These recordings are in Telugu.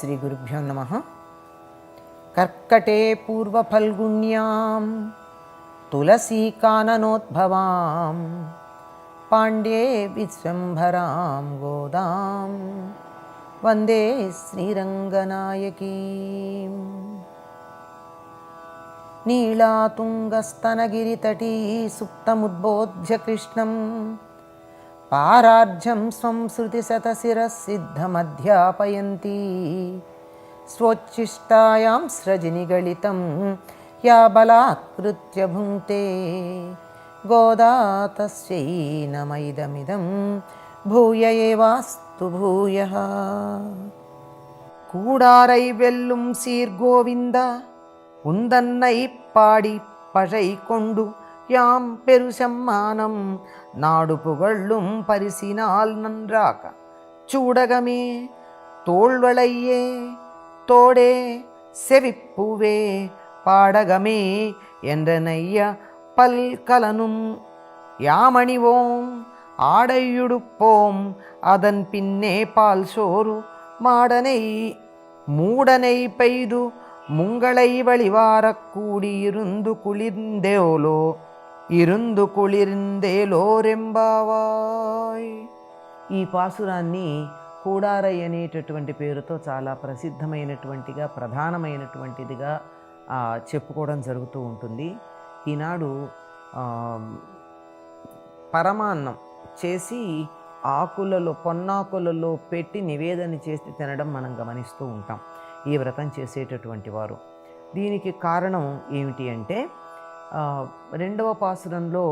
श्रीगुरुभ्यो नमः. कर्कटे पूर्वफल्गुण्यां तुलसीकाननोद्भवां पाण्ड्ये विश्वम्भरां गोदां वन्दे श्रीरङ्गनायकी. नीलातुङ्गस्तनगिरितटी सुप्तमुद्बोध्य कृष्णम् పారార్జం స్వం శృతిశతశిరసిద్ధమధ్యాపయంతి స్వోచ్ఛిష్టాయాం స్రజినిగళితం యా బలాత్కృత్య భుంక్తే గోదా తస్యై నమైదమిదం భూయ ఏవాస్తు భూయ கூடாரை வெல்லும் சீர்கோவிந்த உந்தன்னை பாடி பழை கொண்டு யாம் பெருசம்மானம். நாடு புகழும் பரிசினால் நன்றாக. சூடகமே தோள்வளையே தோடே செவிப்பூவே பாடகமே என்ற நைய பல்கலனும் யாமணிவோம் ஆடையுடுப்போம் அதன் பின்னே பால் சோறு மாடனை மூடனை பெய்து முங்களை வழிவாரக் கூடியிருந்து குளிர்ந்தேலோ ఇరుందు కుళిరిందేలోరెంబావాయ్ ఈ పాసురాన్ని కూడారై అనేటటువంటి పేరుతో చాలా ప్రసిద్ధమైనటువంటిగా ప్రధానమైనటువంటిదిగా చెప్పుకోవడం జరుగుతూ ఉంటుంది. ఈనాడు పరమాన్నం చేసి ఆకులలో పొన్నాకులలో పెట్టి నివేదన చేసి తినడం మనం గమనిస్తూ ఉంటాం. ఈ వ్రతం చేసేటటువంటి వారు. దీనికి కారణం ఏమిటి అంటే రెండవ పాసురంలో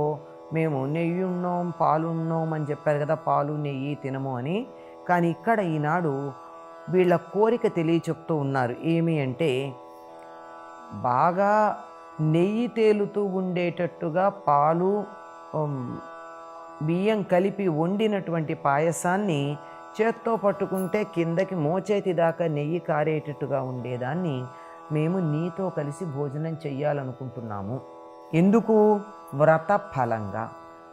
మేము నెయ్యి ఉన్నాం పాలు ఉన్నాం అని చెప్పారు కదా పాలు నెయ్యి తినము అని. కానీ ఇక్కడ ఈనాడు వీళ్ళ కోరిక తెలియచెప్తూ ఉన్నారు. ఏమి అంటే బాగా నెయ్యి తేలుతూ ఉండేటట్టుగా పాలు బియ్యం కలిపి వండినటువంటి పాయసాన్ని చేత్తో పట్టుకుంటే కిందకి మోచేతి దాకా నెయ్యి కారేటట్టుగా ఉండేదాన్ని. మేము నీతో కలిసి భోజనం చెయ్యాలనుకుంటున్నాము. ఎందుకు? వ్రత ఫలంగా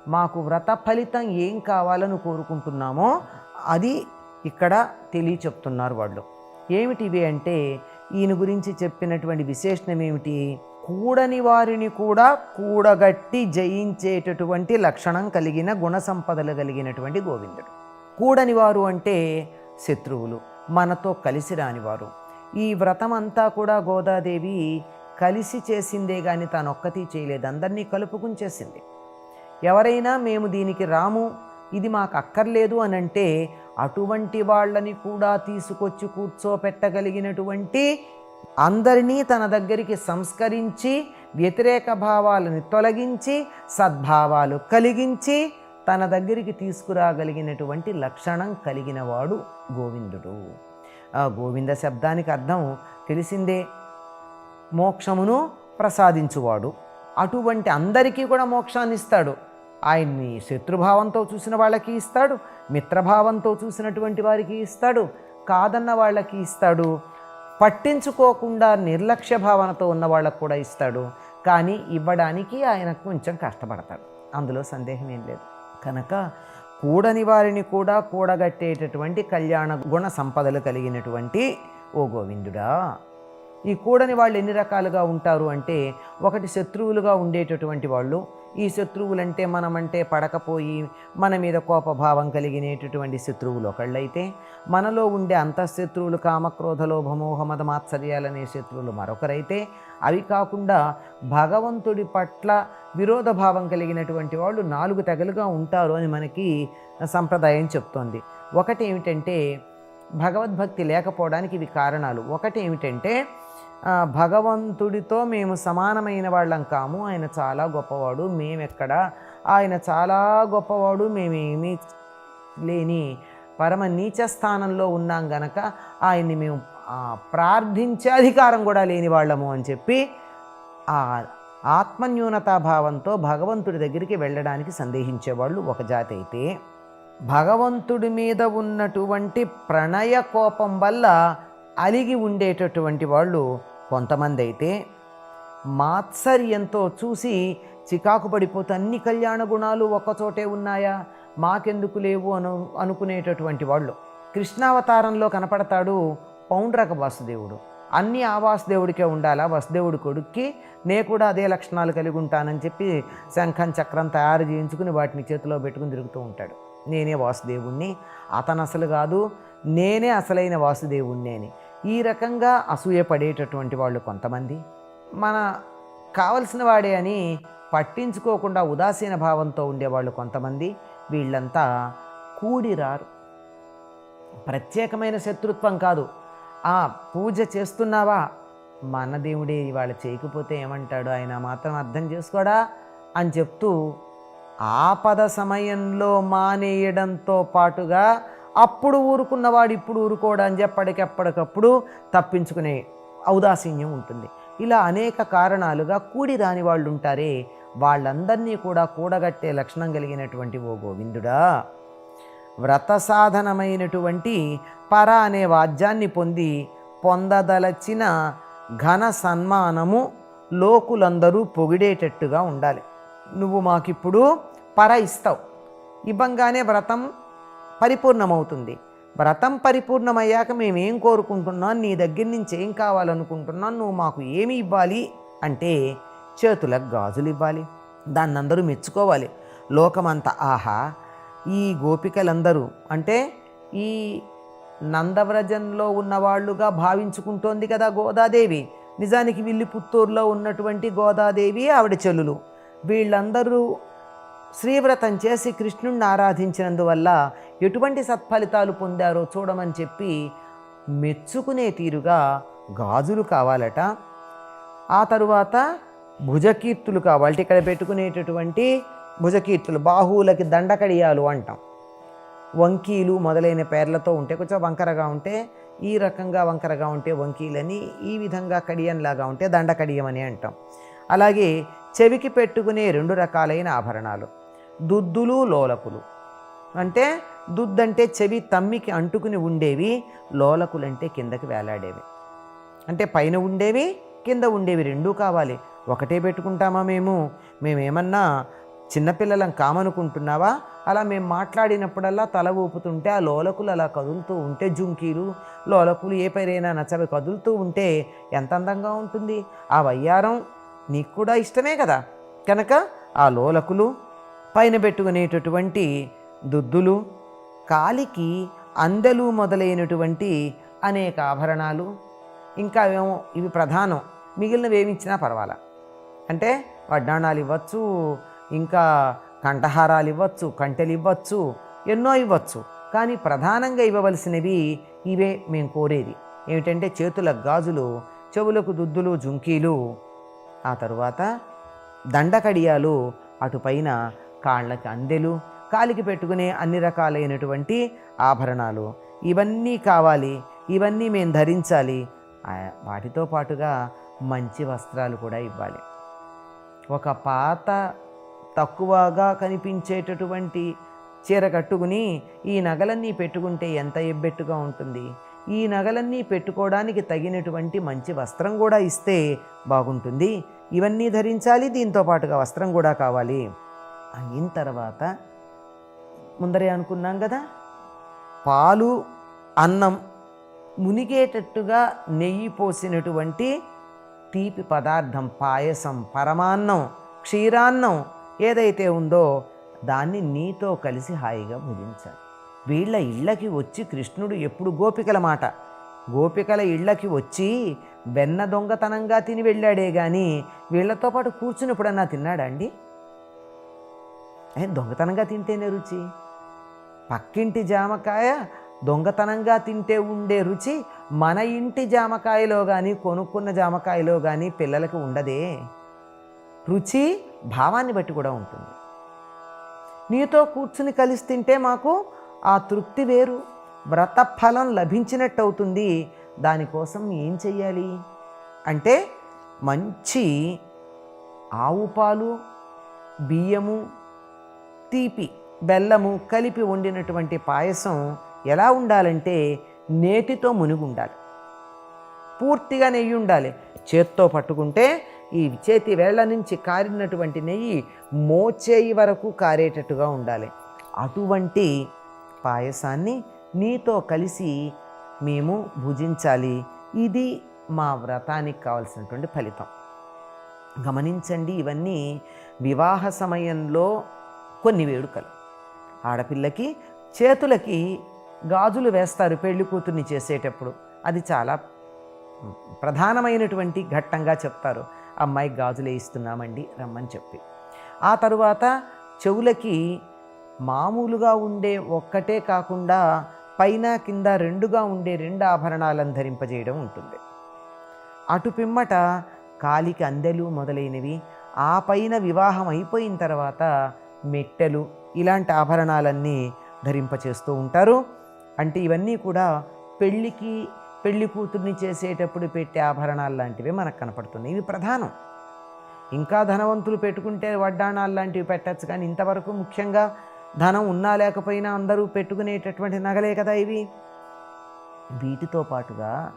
మాకు వ్రత ఫలితం ఏం కావాలని కోరుకుంటున్నామో అది ఇక్కడ తెలియచెప్తున్నారు వాళ్ళు. ఏమిటివి అంటే ఈయన గురించి చెప్పినటువంటి విశేషణం ఏమిటి? కూడని వారిని కూడా కూడగట్టి జయించేటటువంటి లక్షణం కలిగిన గుణ సంపదలు కలిగినటువంటి గోవిందుడు. కూడని వారు అంటే శత్రువులు మనతో కలిసి రానివారు. ఈ వ్రతం అంతా కూడా గోదాదేవి కలిసి చేసిందే కానీ తానొక్కతి చేయలేదు. అందరినీ కలుపుకుని చేసింది ఎవరైనా మేము దీనికి రాము ఇది మాకు అక్కర్లేదు అని అంటే అటువంటి వాళ్ళని కూడా తీసుకొచ్చి కూర్చోపెట్టగలిగినటువంటి అందరినీ తన దగ్గరికి సంస్కరించి వ్యతిరేక భావాలను తొలగించి సద్భావాలు కలిగించి తన దగ్గరికి తీసుకురాగలిగినటువంటి లక్షణం కలిగినవాడు గోవిందుడు. ఆ గోవింద శబ్దానికి అర్థం తెలిసిందే. మోక్షమును ప్రసాదించువాడు. అటువంటి అందరికీ కూడా మోక్షాన్ని ఇస్తాడు ఆయన్ని శత్రుభావంతో చూసిన వాళ్ళకి ఇస్తాడు. మిత్రభావంతో చూసినటువంటి వారికి ఇస్తాడు. కాదన్న వాళ్ళకి ఇస్తాడు. పట్టించుకోకుండా నిర్లక్ష్య భావనతో ఉన్న వాళ్ళకు కూడా ఇస్తాడు. కానీ ఇవ్వడానికి ఆయన కొంచెం కష్టపడతాడు. అందులో సందేహం ఏం లేదు. కనుక కూడని వారిని కూడా కూడగట్టేటటువంటి కళ్యాణ గుణ సంపదలు కలిగినటువంటి ఓ గోవిందుడా. ఈ కూడని వాళ్ళు ఎన్ని రకాలుగా ఉంటారు అంటే ఒకటి శత్రువులుగా ఉండేటటువంటి వాళ్ళు. ఈ శత్రువులంటే మనమంటే పడకపోయి మన మీద కోపభావం కలిగినటువంటి శత్రువులు ఒకళ్ళైతే. మనలో ఉండే అంతఃశత్రువులు కామక్రోధ లోభమోహ మద మాత్సర్యాలనే శత్రువులు మరొకరైతే. అవి కాకుండా భగవంతుడి పట్ల విరోధ భావం కలిగినటువంటి వాళ్ళు నాలుగు తెగలుగా ఉంటారు అని మనకి సంప్రదాయం చెప్తోంది. ఒకటి ఏమిటంటే భగవద్భక్తి లేకపోవడానికి ఇవి కారణాలు. ఒకటి ఏమిటంటే భగవంతుడితో మేము సమానమైన వాళ్ళం కాము. ఆయన చాలా గొప్పవాడు. మేమెక్కడ? ఆయన చాలా గొప్పవాడు. మేమేమీ లేని పరమ నీచ స్థానంలో ఉన్నాం గనక ఆయన్ని మేము ప్రార్థించే అధికారం కూడా లేని వాళ్ళము అని చెప్పి ఆ ఆత్మన్యూనతాభావంతో భగవంతుడి దగ్గరికి వెళ్ళడానికి సందేహించేవాళ్ళు ఒక జాతి అయితే. భగవంతుడి మీద ఉన్నటువంటి ప్రణయ కోపం వల్ల అలిగి ఉండేటటువంటి వాళ్ళు కొంతమంది అయితే మాత్సర్యంతో చూసి చికాకు పడిపోతూ అన్ని కళ్యాణ గుణాలు ఒక్కచోటే ఉన్నాయా? మాకెందుకు లేవు అను అనుకునేటటువంటి వాళ్ళు. కృష్ణావతారంలో కనపడతాడు పౌండ్రక వాసుదేవుడు. అన్నీ ఆ వాసుదేవుడికే ఉండాలా? వసుదేవుడి కొడుక్కి నే కూడా అదే లక్షణాలు కలిగి ఉంటానని చెప్పి శంఖం చక్రం తయారు చేయించుకుని వాటిని చేతిలో పెట్టుకుని తిరుగుతూ ఉంటాడు. నేనే వాసుదేవుణ్ణి. అతను అసలు కాదు నేనే అసలైన వాసుదేవుణ్ణి అని ఈ రకంగా అసూయ పడేటటువంటి వాళ్ళు కొంతమంది. మన కావలసిన వాడే అని పట్టించుకోకుండా ఉదాసీన భావంతో ఉండేవాళ్ళు కొంతమంది. వీళ్ళంతా కూడిరారు. ప్రత్యేకమైన శత్రుత్వం కాదు. ఆ పూజ చేస్తున్నావా? మన దేవుడే ఇవాళ చేయకపోతే ఏమంటాడు? ఆయన మాత్రం అర్థం చేసుకోడా? అని చెప్తూ ఆపద సమయంలో మానేయడంతో పాటుగా అప్పుడు ఊరుకున్నవాడు ఇప్పుడు ఊరుకోవడం అని చెప్పడికెప్పటికప్పుడు తప్పించుకునే ఔదాసీన్యం ఉంటుంది. ఇలా అనేక కారణాలుగా కూడి రాని వాళ్ళు ఉంటారే. వాళ్ళందరినీ కూడా కూడగట్టే లక్షణం కలిగినటువంటి ఓ గోవిందుడా. వ్రత సాధనమైనటువంటి పర అనే వాద్యాన్ని పొంది పొందదలచిన ఘన సన్మానము లోకులందరూ పొగిడేటట్టుగా ఉండాలి. నువ్వు మాకిప్పుడు పర ఇస్తావు. ఇవ్వంగానే వ్రతం పరిపూర్ణమవుతుంది. వ్రతం పరిపూర్ణమయ్యాక మేమేం కోరుకుంటున్నాం? నీ దగ్గర నుంచి ఏం కావాలనుకుంటున్నాం? నువ్వు మాకు ఏమి ఇవ్వాలి? అంటే చేతులకు గాజులు ఇవ్వాలి. దాన్ని అందరూ మెచ్చుకోవాలి. లోకమంతా ఆహా! ఈ గోపికలందరూ అంటే ఈ నందవ్రజంలో ఉన్నవాళ్ళుగా భావించుకుంటోంది కదా గోదాదేవి. నిజానికి విల్లి పుత్తూరులో ఉన్నటువంటి గోదాదేవి ఆవిడ చెల్లులు. వీళ్ళందరూ శ్రీవ్రతం చేసి కృష్ణుణ్ణి ఆరాధించినందువల్ల ఎటువంటి సత్ఫలితాలు పొందారో చూడమని చెప్పి మెచ్చుకునే తీరుగా గాజులు కావాలట. ఆ తరువాత భుజకీర్తులు కావాలి. ఇక్కడ పెట్టుకునేటటువంటి భుజకీర్తులు బాహువులకి దండకడియాలు అంటాం. వంకీలు మొదలైన పేర్లతో ఉంటే కొంచెం వంకరగా ఉంటే ఈ రకంగా వంకరగా ఉంటే వంకీలని ఈ విధంగా కడియంలాగా ఉంటే దండకడియం అని అంటాం. అలాగే చెవికి పెట్టుకునే రెండు రకాలైన ఆభరణాలు దుద్దులు లోలకులు. అంటే దుద్దంటే చెవి తమ్మికి అంటుకుని ఉండేవి లోలకులంటే కిందకి వేలాడేవి. అంటే పైన ఉండేవి కింద ఉండేవి రెండూ కావాలి. ఒకటే పెట్టుకుంటామా మేము? మేమేమన్నా చిన్నపిల్లలం కామనుకుంటున్నావా? అలా మేము మాట్లాడినప్పుడల్లా తల ఊపుతుంటే ఆ లోలకులు అలా కదులుతూ ఉంటే జుంకీలు లోలకులు ఏ పైరైనా నచ్చవి కదులుతూ ఉంటే ఎంత అందంగా ఉంటుంది. ఆ వయ్యారం నీకు కూడా ఇష్టమే కదా. కనుక ఆ లోలకులు పైన పెట్టుకునేటటువంటి దుద్దులు కాలికి అందెలు మొదలైనటువంటి అనేక ఆభరణాలు ఇంకా ఏమో ఇవి ప్రధానం. మిగిలినవి వేవించినా పర్వాలా? అంటే వడ్డాణాలు ఇవ్వచ్చు ఇంకా కంఠహారాలు ఇవ్వచ్చు కంటెలు ఇవ్వచ్చు ఎన్నో ఇవ్వచ్చు. కానీ ప్రధానంగా ఇవ్వవలసినవి ఇవే మేము కోరేది. ఏమిటంటే చేతుల గాజులు చెవులకు దుద్దులు జుంకీలు. ఆ తరువాత దండకడియాలు అటుపైన కాళ్ళకి అందెలు కాలికి పెట్టుకునే అన్ని రకాలైనటువంటి ఆభరణాలు. ఇవన్నీ కావాలి ఇవన్నీ మేము ధరించాలి. వాటితో పాటుగా మంచి వస్త్రాలు కూడా ఇవ్వాలి. ఒక పాత తక్కువగా కనిపించేటటువంటి చీర కట్టుకుని ఈ నగలన్నీ పెట్టుకుంటే ఎంత ఎబ్బెట్టుగా ఉంటుంది. ఈ నగలన్నీ పెట్టుకోవడానికి తగినటువంటి మంచి వస్త్రం కూడా ఇస్తే బాగుంటుంది. ఇవన్నీ ధరించాలి దీంతో పాటుగా వస్త్రం కూడా కావాలి. అయిన తర్వాత ముందరే అనుకున్నాం కదా. పాలు అన్నం మునిగేటట్టుగా నెయ్యి పోసినటువంటి తీపి పదార్థం పాయసం పరమాన్నం క్షీరాన్నం ఏదైతే ఉందో దాన్ని నీతో కలిసి హాయిగా భుజించాలి వీళ్ళ ఇళ్ళకి వచ్చి కృష్ణుడు ఎప్పుడు గోపికల మాట? గోపికల ఇళ్ళకి వచ్చి వెన్న దొంగతనంగా తిని వెళ్ళాడే కానీ వీళ్ళతో పాటు కూర్చున్నప్పుడన్నా తిన్నాడా అండి? దొంగతనంగా తింటేనే రుచి. పక్కింటి జామకాయ దొంగతనంగా తింటే ఉండే రుచి మన ఇంటి జామకాయలో కానీ కొనుక్కున్న జామకాయలో కానీ పిల్లలకి ఉండదే. రుచి భావాన్ని బట్టి కూడా ఉంటుంది. నీతో కూర్చుని కలిసి తింటే మాకు ఆ తృప్తి వేరు. వ్రత ఫలం లభించినట్టు అవుతుంది దానికోసం ఏం చెయ్యాలి? అంటే మంచి ఆవు పాలు బియ్యము తీపి బెల్లము కలిపి వండినటువంటి పాయసం ఎలా ఉండాలంటే నేతితో మునిగి ఉండాలి పూర్తిగా నెయ్యి ఉండాలి. చేత్తో పట్టుకుంటే ఈ చేతి వేళ్ళ నుంచి కారినటువంటి నెయ్యి మోచేయి వరకు కారేటట్టుగా ఉండాలి. అటువంటి పాయసాన్ని నీతో కలిసి మేము భుజించాలి. ఇది మా వ్రతానికి కావలసినటువంటి ఫలితం. గమనించండి ఇవన్నీ వివాహ సమయంలో కొన్ని వేడుకలు. ఆడపిల్లకి చేతులకి గాజులు వేస్తారు పెళ్ళి కూతుర్ని చేసేటప్పుడు. అది చాలా ప్రధానమైనటువంటి ఘట్టంగా చెప్తారు. అమ్మాయికి గాజులు వేయిస్తున్నామండి రమ్మని చెప్పి. ఆ తరువాత చెవులకి మామూలుగా ఉండే ఒక్కటే కాకుండా పైన కింద రెండుగా ఉండే రెండు ఆభరణాలను ధరింపజేయడం ఉంటుంది. అటు పిమ్మట కాలికి అందెలు మొదలైనవి ఆ పైన వివాహం అయిపోయిన తర్వాత మెట్టెలు ఇలాంటి ఆభరణాలన్నీ ధరింపచేస్తూ ఉంటారు. అంటే ఇవన్నీ కూడా పెళ్ళికి పెళ్ళి కూతుర్ని చేసేటప్పుడు పెట్టే ఆభరణాలు లాంటివి మనకు కనపడుతున్నాయి. ఇవి ప్రధానం. ఇంకా ధనవంతులు పెట్టుకుంటే వడ్డాణాలు లాంటివి పెట్టచ్చు. కానీ ఇంతవరకు ముఖ్యంగా ధనం ఉన్నా లేకపోయినా అందరూ పెట్టుకునేటటువంటి నగలే కదా ఇవి. వీటితో పాటుగా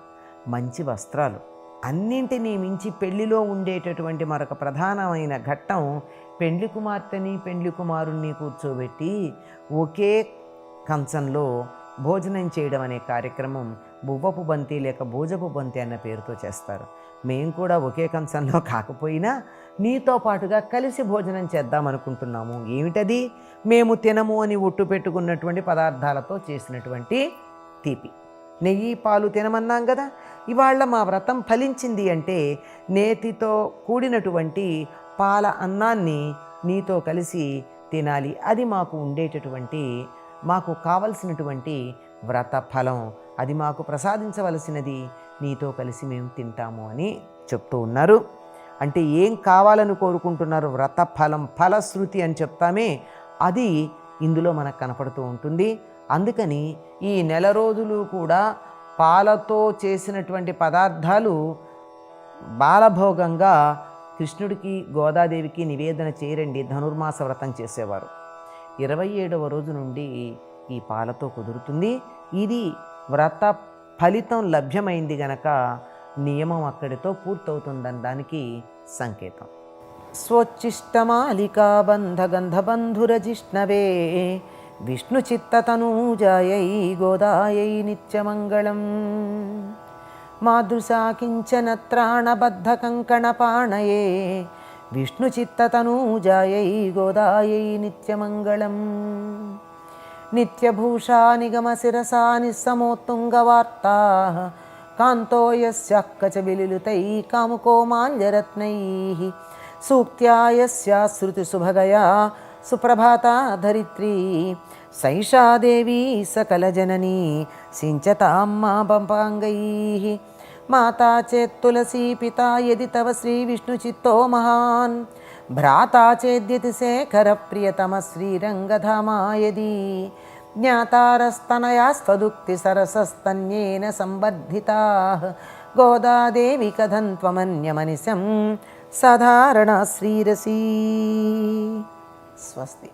మంచి వస్త్రాలు. అన్నింటినీ మించి పెళ్ళిలో ఉండేటటువంటి మరొక ప్రధానమైన ఘట్టం పెండ్లి కుమార్తెని పెండ్లి కుమారుణ్ణి కూర్చోబెట్టి ఒకే కంచంలో భోజనం చేయడం అనే కార్యక్రమం బువ్వపు బంతి లేక భోజపు బంతి అన్న పేరుతో చేస్తారు. మేము కూడా ఒకే కంచంలో కాకపోయినా నీతో పాటుగా కలిసి భోజనం చేద్దాం అనుకుంటున్నాము. ఏమిటది? మేము తినము అని ఒట్టు పెట్టుకున్నటువంటి పదార్థాలతో చేసినటువంటి తీపి. నెయ్యి పాలు తినమన్నాం కదా ఇవాళ మా వ్రతం ఫలించింది అంటే నేతితో కూడినటువంటి పాల అన్నాన్ని నీతో కలిసి తినాలి. అది మాకు ఉండేటటువంటి మాకు కావలసినటువంటి వ్రత ఫలం. అది మాకు ప్రసాదించవలసినది నీతో కలిసి మేము తింటాము అని చెప్తూ ఉన్నారు. అంటే ఏం కావాలని కోరుకుంటున్నారు? వ్రత ఫలం ఫలశ్రుతి అని చెప్తామే. అది ఇందులో మనకు కనపడుతూ ఉంటుంది. అందుకని ఈ నెల రోజులు కూడా పాలతో చేసినటువంటి పదార్థాలు బాలభోగంగా కృష్ణుడికి గోదాదేవికి నివేదన చేయరండి ధనుర్మాస వ్రతం చేసేవారు. ఇరవై ఏడవ రోజు నుండి ఈ పాలతో కుదురుతుంది. ఇది వ్రత ఫలితం లభ్యమైంది గనక నియమం అక్కడితో పూర్తవుతుందని దానికి సంకేతం. స్వచ్చిష్టమాలికా బంధగంధబంధురజిష్ణవే విష్ణుచిత్తతనూజాయై గోదాయై నిత్యమంగళం. మాదృశా కించన త్రాణబద్ధకంకణపాణయే విష్ణుచిత్తతనూజాయై గోదాయై నిత్యమంగళం. నిత్యభూషా నిగమశిరసా నిస్సమోత్తుంగవార్తా కాంతో యస్యాః కాముకో మాల్యరత్నై. సూక్త్యా యస్యా శృతిసుభగయా సుప్రభాతా ధరిత్రీ సైషా దేవీ సకలజననీ సించతాం మా పంపాంగై. మాతా చేత్ తులసీ పితా యది తవ శ్రీ విష్ణు చిత్తో మహాన్. భ్రాతా చేద్యతి శేఖర ప్రియతమ శ్రీరంగధామాయది జ్ఞాతారస్తనయాస్త్వదుక్తి సరసస్తన్యేన సంబద్ధితా. గోదాదేవి కథం త్వమన్యమనిశం సాధారణ శ్రీరసీ. స్వస్తి.